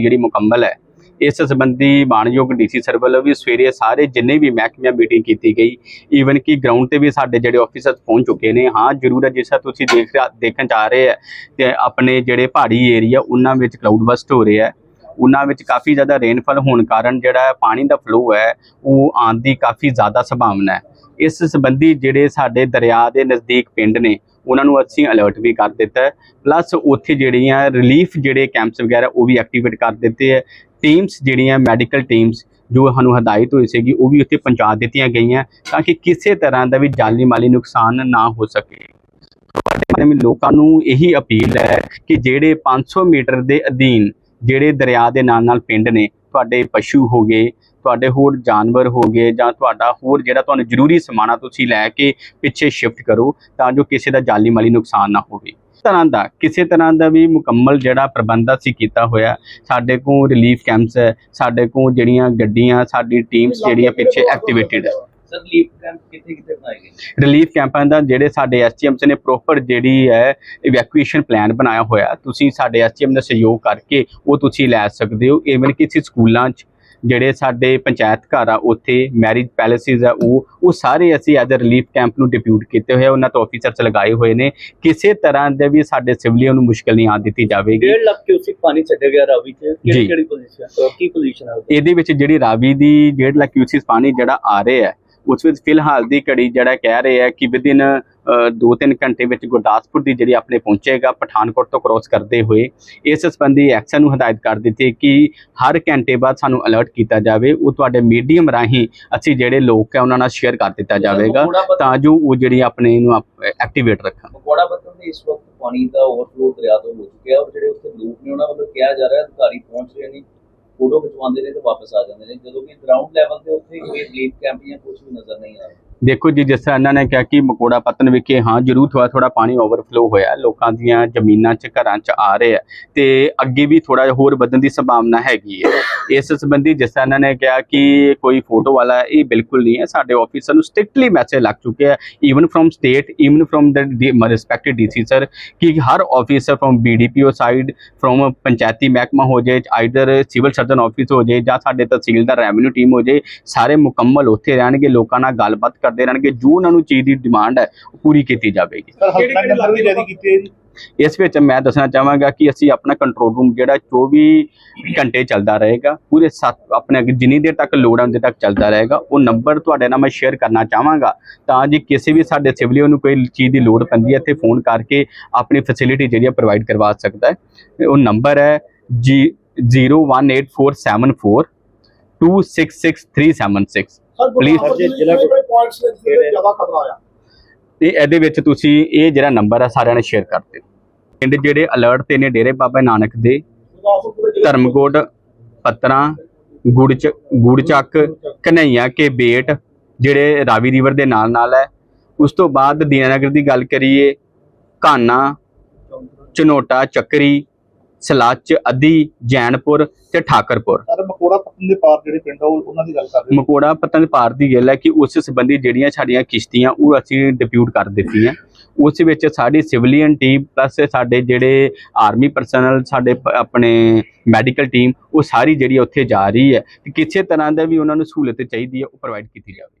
ਤਿਆਰੀ ਜਿਹੜੀ ਮੁਕੰਮਲ ਹੈ, ਇਸ ਸੰਬੰਧੀ ਮਾਨਯੋਗ ਡੀਸੀ ਸਰ ਵੱਲੋਂ ਵੀ ਸਵੇਰੇ ਸਾਰੇ ਜਿੰਨੇ ਵੀ ਮਹਿਕਮਿਆਂ ਮੀਟਿੰਗ ਕੀਤੀ ਗਈ ਈਵਨ ਕਿ ਗਰਾਊਂਡ ਤੇ ਵੀ ਸਾਡੇ ਜਿਹੜੇ ਆਫੀਸਰ ਪਹੁੰਚ ਚੁੱਕੇ ਨੇ, ਹਾਂ, ਜ਼ਰੂਰ ਹੈ, ਜਿਸ ਤਰ੍ਹਾਂ ਤੁਸੀਂ ਦੇਖ ਰਿਹਾ- ਦੇਖਣ ਜਾ ਰਹੇ ਹੈ, ਤੇ ਆਪਣੇ ਜਿਹੜੇ ਪਹਾੜੀ ਏਰੀਆ ਉਹਨਾਂ ਵਿੱਚ ਕਲਾਊਡ ਬਸਟ ਹੋ ਰਿਹਾ ਹੈ, ਉਹਨਾਂ ਵਿੱਚ ਕਾਫੀ ਜ਼ਿਆਦਾ ਰੇਨਫਾਲ ਹੋਣ ਕਾਰਨ ਜਿਹੜਾ ਪਾਣੀ ਦਾ ਫਲੋ ਹੈ, ਉਹ ਆਉਣ ਦੀ ਕਾਫੀ ਜ਼ਿਆਦਾ ਸੰਭਾਵਨਾ ਹੈ। ਇਸ ਸੰਬੰਧੀ ਜਿਹੜੇ ਸਾਡੇ ਦਰਿਆ ਦੇ ਨਜ਼ਦੀਕ ਪਿੰਡ ਨੇ ਉਹਨਾਂ ਨੂੰ ਅਸੀਂ ਅਲਰਟ ਵੀ ਕਰ ਦਿੱਤਾ ਹੈ। ਪਲੱਸ ਉੱਥੇ ਜਿਹੜੀਆਂ ਰਿਲੀਫ ਜਿਹੜੇ ਕੈਂਪਸ ਵਗੈਰਾ, ਉਹ ਵੀ ਐਕਟੀਵੇਟ ਕਰ ਦਿੱਤੇ ਹੈ। ਟੀਮਸ ਜਿਹੜੀਆਂ ਮੈਡੀਕਲ ਟੀਮਸ ਜੋ ਸਾਨੂੰ ਹਦਾਇਤ ਹੋਈ ਸੀਗੀ, ਉਹ ਵੀ ਉੱਥੇ ਪਹੁੰਚਾ ਦਿੱਤੀਆਂ ਗਈਆਂ ਤਾਂ ਕਿ ਕਿਸੇ ਤਰ੍ਹਾਂ ਦਾ ਵੀ ਜਾਨੀ ਮਾਲੀ ਨੁਕਸਾਨ ਨਾ ਹੋ ਸਕੇ। ਤੁਹਾਡੇ ਲੋਕਾਂ ਨੂੰ ਇਹੀ ਅਪੀਲ ਹੈ ਕਿ ਜਿਹੜੇ 500 ਮੀਟਰ ਦੇ ਅਧੀਨ ਜਿਹੜੇ ਦਰਿਆ ਦੇ ਨਾਲ ਨਾਲ ਪਿੰਡ ਨੇ, ਤੁਹਾਡੇ ਪਸ਼ੂ ਹੋ ਗਏ ਤੁਹਾਡੇ ਹੋਰ ਜਾਨਵਰ ਹੋ ਗਏ ਜਾਂ ਤੁਹਾਡਾ ਹੋਰ ਜਿਹੜਾ ਤੁਹਾਨੂੰ ਜ਼ਰੂਰੀ ਸਮਾਨਾ ਤੁਸੀਂ ਲੈ ਕੇ ਪਿੱਛੇ ਸ਼ਿਫਟ ਕਰੋ ਤਾਂ ਜੋ ਕਿਸੇ ਦਾ ਜਾਨੀ ਮਾਲੀ ਨੁਕਸਾਨ ਨਾ ਹੋਵੇ। ਤਰ੍ਹਾਂ ਦਾ ਕਿਸੇ ਤਰ੍ਹਾਂ ਦਾ ਵੀ ਮੁਕੰਮਲ ਜਿਹੜਾ ਪ੍ਰਬੰਧ ਅਸੀਂ ਕੀਤਾ ਹੋਇਆ ਸਾਡੇ ਕੋਲ ਰਿਲੀਫ ਕੈਂਪਸ ਹੈ ਸਾਡੇ ਕੋਲ ਜਿਹੜੀਆਂ ਗੱਡੀਆਂ ਸਾਡੀ ਟੀਮਸ ਜਿਹੜੀਆਂ ਪਿੱਛੇ ਐਕਟੀਵੇਟਿਡ ਹੈ। ਸਰ ਲੀਪ ਕੈਂਪ ਕਿੱਥੇ ਕਿੱਥੇ ਬਣਾਏ ਗਏ ਰਿਲੀਫ ਕੈਂਪਾਂ ਦਾ ਜਿਹੜੇ ਸਾਡੇ ਐਸਟੀਐਮਸ ਨੇ ਪ੍ਰੋਪਰ ਜਿਹੜੀ ਹੈ ਇਵੈਕੂਏਸ਼ਨ ਪਲਾਨ ਬਣਾਇਆ ਹੋਇਆ ਤੁਸੀਂ ਸਾਡੇ ਐਸਟੀਐਮ ਦਾ ਸਹਿਯੋਗ ਕਰਕੇ ਉਹ ਤੁਸੀਂ ਲੈ ਸਕਦੇ ਹੋ ਈਵਨ ਕਿਸੇ ਸਕੂਲਾਂ 'ਚ। ਜਿਹੜੇ ਸਾਡੇ ਪੰਚਾਇਤ ਘਰ ਆ ਉੱਥੇ ਮੈਰਿਜ ਪੈਲੇਸਿਸ ਆ ਉਹ ਉਹ ਸਾਰੇ ਅਸੀਂ ਐਜ਼ ਅ ਰਿਲੀਫ ਕੈਂਪ ਨੂੰ ਡਿਪਿਊਟ ਕੀਤੇ ਹੋਏ ਆ ਉਹਨਾਂ ਤੋਂ ਆਫੀਸਰਸ ਲਗਾਏ ਹੋਏ ਨੇ ਕਿਸੇ ਤਰ੍ਹਾਂ ਦੇ ਵੀ ਸਾਡੇ ਸਿਵਲੀਅਨ ਨੂੰ ਮੁਸ਼ਕਲ ਨਹੀਂ ਆਉਣ ਦਿੱਤੀ ਜਾਵੇਗੀ 1.5 ਲੱਖ ਕਿਊਸਿਕ ਪਾਣੀ ਛੱਡਿਆ ਗਿਆ ਰਾਵੀ ਚ। ਕਿਹੜੀ ਕਿਹੜੀ ਪੋਜੀਸ਼ਨ ਕੀ ਪੋਜੀਸ਼ਨ ਉਹਦੀ? ਇਹਦੇ ਵਿੱਚ ਜਿਹੜੀ ਰਾਵੀ ਦੀ 1.5 ਲੱਖ ਕਿਊਸਿਸ ਪਾਣੀ ਜਿਹੜਾ ਆ ਰਿਹਾ ਹੈ ਉਸ ਵਿੱਚ ਫਿਲਹਾਲ ਦੀ ਘੜੀ ਜਿਹੜਾ ਕਹਿ ਰਹੇ ਆ ਕਿ ਵਿਦਿਨ 2-3 ਘੰਟੇ ਵਿੱਚ ਗੁਰਦਾਸਪੁਰ ਦੀ ਜਿਹੜੀ ਆਪਣੇ ਪਹੁੰਚੇਗਾ ਪਠਾਨਕੋਟ ਤੋਂ ਕ੍ਰੋਸ ਕਰਦੇ ਹੋਏ ਇਸ ਸੰਬੰਧੀ ਐਕਸ਼ਨ ਨੂੰ ਹਦਾਇਤ ਕਰ ਦਿੱਤੀ ਕਿ ਹਰ ਘੰਟੇ ਬਾਅਦ ਸਾਨੂੰ ਅਲਰਟ ਕੀਤਾ ਜਾਵੇ ਉਹ ਤੁਹਾਡੇ ਮੀਡੀਅਮ ਰਾਹੀਂ ਅਸੀਂ ਜਿਹੜੇ ਲੋਕ ਹੈ ਉਹਨਾਂ ਨਾਲ ਸ਼ੇਅਰ ਕਰ ਦਿੱਤਾ ਜਾਵੇਗਾ ਤਾਂ ਜੋ ਉਹ ਜਿਹੜੀ ਆਪਣੇ ਨੂੰ ਐਕਟੀਵੇਟ ਰੱਖਣ। ਮਕੌੜਾ ਪੱਤਨ ਦੇ ਇਸ ਵਕਤ ਪਾਣੀ ਦਾ ਓਵਰਫਲੋ ਦਰਿਆ ਤੋਂ ਹੋ ਚੁੱਕਿਆ ਔਰ ਜਿਹੜੇ ਉੱਥੇ ਲੋਕ ਨੇ ਉਹਨਾਂ ਵੱਲੋਂ ਕਿਹਾ ਜਾ ਰਿਹਾ ਅਧਿਕਾਰੀ ਪਹੁੰਚ ਰਹੇ ਨੇ। ਫੋਟੋ ਖਿਚਵਾਉਂਦੇ ਨੇ ਤੇ ਵਾਪਸ ਆ ਜਾਂਦੇ ਨੇ। ਜਦੋਂ ਕਿ ਗਰਾਊਂਡ ਲੈਵਲ ਤੇ ਉੱਥੇ ਕੋਈ ਰਿਲੀਫ ਕੈਂਪ ਜਾਂ ਕੁਝ ਵੀ ਨਜ਼ਰ ਨਹੀਂ ਆ ਰਿਹਾ। ਦੇਖੋ ਜੀ, ਜਿਸ ਤਰ੍ਹਾਂ ਇਹਨਾਂ ਨੇ ਕਿਹਾ ਕਿ ਮਕੋੜਾ ਪਤਨ ਵਿਖੇ, ਹਾਂ, ਜ਼ਰੂਰ ਥੋੜਾ ਥੋੜਾ ਪਾਣੀ ਓਵਰਫਲੋ ਹੋਇਆ ਲੋਕਾਂ ਦੀਆਂ ਜ਼ਮੀਨਾਂ 'ਚ, ਘਰਾਂ 'ਚ ਆ ਰਿਹਾ ਤੇ ਅੱਗੇ ਵੀ ਥੋੜਾ ਹੋਰ ਵਧਣ ਦੀ ਸੰਭਾਵਨਾ ਹੈਗੀ ਹੈ। ਇਸ ਸੰਬੰਧੀ ਜਿਸ ਤਰ੍ਹਾਂ ਇਹਨਾਂ ਨੇ ਕਿਹਾ ਕਿ ਕੋਈ ਫੋਟੋ ਵਾਲਾ ਇਹ ਬਿਲਕੁਲ ਨਹੀਂ ਹੈ। ਸਾਡੇ ਆਫੀਸਰ ਨੂੰ ਸਟ੍ਰਿਕਟਲੀ ਮੈਸੇਜ ਲੱਗ ਚੁੱਕੇ ਹੈ even from state even from the respected DC sir ਕਿ ਹਰ officer from BDPO side from ਪੰਚਾਇਤੀ ਮਹਿਕਮਾ ਹੋ ਜਾਏ ਆਈਦਰ ਸਿਵਲ ਸਰਜਨ ਆਫਿਸ ਹੋ ਜਾਏ ਜਾਂ ਸਾਡੇ ਤਹਿਸੀਲਦਾਰ ਰੈਵਨਿਊ ਟੀਮ ਹੋ ਜਾਏ, ਸਾਰੇ ਮੁਕੰਮਲ ਉੱਥੇ ਰਹਿਣਗੇ। ਲੋਕਾਂ ਨਾਲ ਗੱਲਬਾਤ ਕਰਦੇ ਰਹਿਣਗੇ ਜੋ ਉਹਨਾਂ ਨੂੰ ਚੀਜ਼ ਦੀ ਡਿਮਾਂਡ ਹੈ ਉਹ ਪੂਰੀ ਕੀਤੀ ਜਾਵੇਗੀ। ਜਾਰੀ ਕੀਤੇ ਹੈ ਜੀ? ਇਸ ਵਿੱਚ ਮੈਂ ਦੱਸਣਾ ਚਾਹਾਂਗਾ ਕਿ ਅਸੀਂ ਆਪਣਾ ਕੰਟਰੋਲ ਰੂਮ ਜਿਹੜਾ 24 ਘੰਟੇ ਚੱਲਦਾ ਰਹੇਗਾ ਪੂਰੇ ਸੱਤ ਆਪਣੇ ਅੱਗੇ ਜਿੰਨੀ ਦੇਰ ਤੱਕ ਲੋੜ ਦੇਰ ਤੱਕ ਚੱਲਦਾ ਰਹੇਗਾ। ਉਹ ਨੰਬਰ ਤੁਹਾਡੇ ਨਾਲ ਮੈਂ ਸ਼ੇਅਰ ਕਰਨਾ ਚਾਹਾਂਗਾ ਤਾਂ ਜੇ ਕਿਸੇ ਵੀ ਸਾਡੇ ਸਿਵਲੀਅਨ ਨੂੰ ਕੋਈ ਚੀਜ਼ ਦੀ ਲੋੜ ਪੈਂਦੀ ਹੈ ਇੱਥੇ ਫੋਨ ਕਰਕੇ ਆਪਣੀ ਫੈਸਿਲਿਟੀ ਜਿਹੜੀ ਹੈ ਪ੍ਰੋਵਾਈਡ ਕਰਵਾ ਸਕਦਾ ਹੈ। ਉਹ ਨੰਬਰ ਹੈ ਜੀ 018474 266376 ਸਰ Please, ਗੁਰਦਾਸਪੁਰ ਜ਼ਿਲ੍ਹਾ- ਦੇ ਜ਼ਿਆਦਾ ਖਤਰਾ ਆ ਤੇ ਇਹਦੇ ਵਿੱਚ ਤੁਸੀਂ ਇਹ ਜਿਹੜਾ ਨੰਬਰ ਹੈ ਸਾਰਿਆਂ ਨੇ ਸ਼ੇਅਰ ਕਰ ਦਿਓ ਪਿੰਡ ਜਿਹੜੇ ਅਲਰਟ ਤੇ ਨੇ ਡੇਰੇ ਬਾਬਾ ਨਾਨਕ ਦੇ ਧਰਮਕੋਟ ਪੱਤਰਾਂ ਗੁੜਚ ਗੁੜਚੱਕ ਕਨਈਆ ਕੇ ਬੇਟ ਜਿਹੜੇ ਰਾਵੀ ਰਿਵਰ ਦੇ ਨਾਲ ਨਾਲ ਹੈ। ਉਸ ਤੋਂ ਬਾਅਦ ਦੀਨਾਨਗਰ ਦੀ ਗੱਲ ਕਰੀਏ ਕਾਨਾ ਚਨੋਟਾ ਚੱਕਰੀ ਸਲਾਚ ਅੱਧੀ ਜੈਨਪੁਰ ਤੇ ਠਾਕਰਪੁਰ। ਸਰ ਮਕੋੜਾ ਪੱਤਨ ਦੇ ਪਾਰ ਜਿਹੜੇ ਪਿੰਡ ਆ ਉਹ- ਉਹਨਾਂ ਦੀ ਗੱਲ ਕਰ ਰਹੇ ਮਕੋੜਾ ਪਤੰਗ ਪਾਰ ਦੀ ਗੱਲ ਹੈ ਕਿ ਉਸ ਸੰਬੰਧੀ ਜਿਹੜੀਆਂ ਸਾਡੀਆਂ ਕਿਸ਼ਤੀਆਂ ਉਹ ਅਸੀਂ ਡਿਪਿਊਟ ਕਰ ਦਿੱਤੀਆਂ। ਉਸ ਵਿੱਚ ਸਾਡੀ ਸਿਵਲੀਅਨ ਟੀਮ ਪਲੱਸ ਸਾਡੇ ਜਿਹੜੇ ਆਰਮੀ ਪਰਸਨਲ ਸਾਡੇ ਪ- ਆਪਣੇ ਮੈਡੀਕਲ ਟੀਮ ਉਹ ਸਾਰੀ ਜਿਹੜੀ ਉੱਥੇ ਜਾ ਰਹੀ ਹੈ ਕਿ ਕਿਸੇ ਤਰ੍ਹਾਂ ਦਾ ਵੀ ਉਹਨਾਂ ਨੂੰ ਸਹੂਲਤ ਚਾਹੀਦੀ ਹੈ ਉਹ ਪ੍ਰੋਵਾਈਡ ਕੀਤੀ ਜਾਵੇ।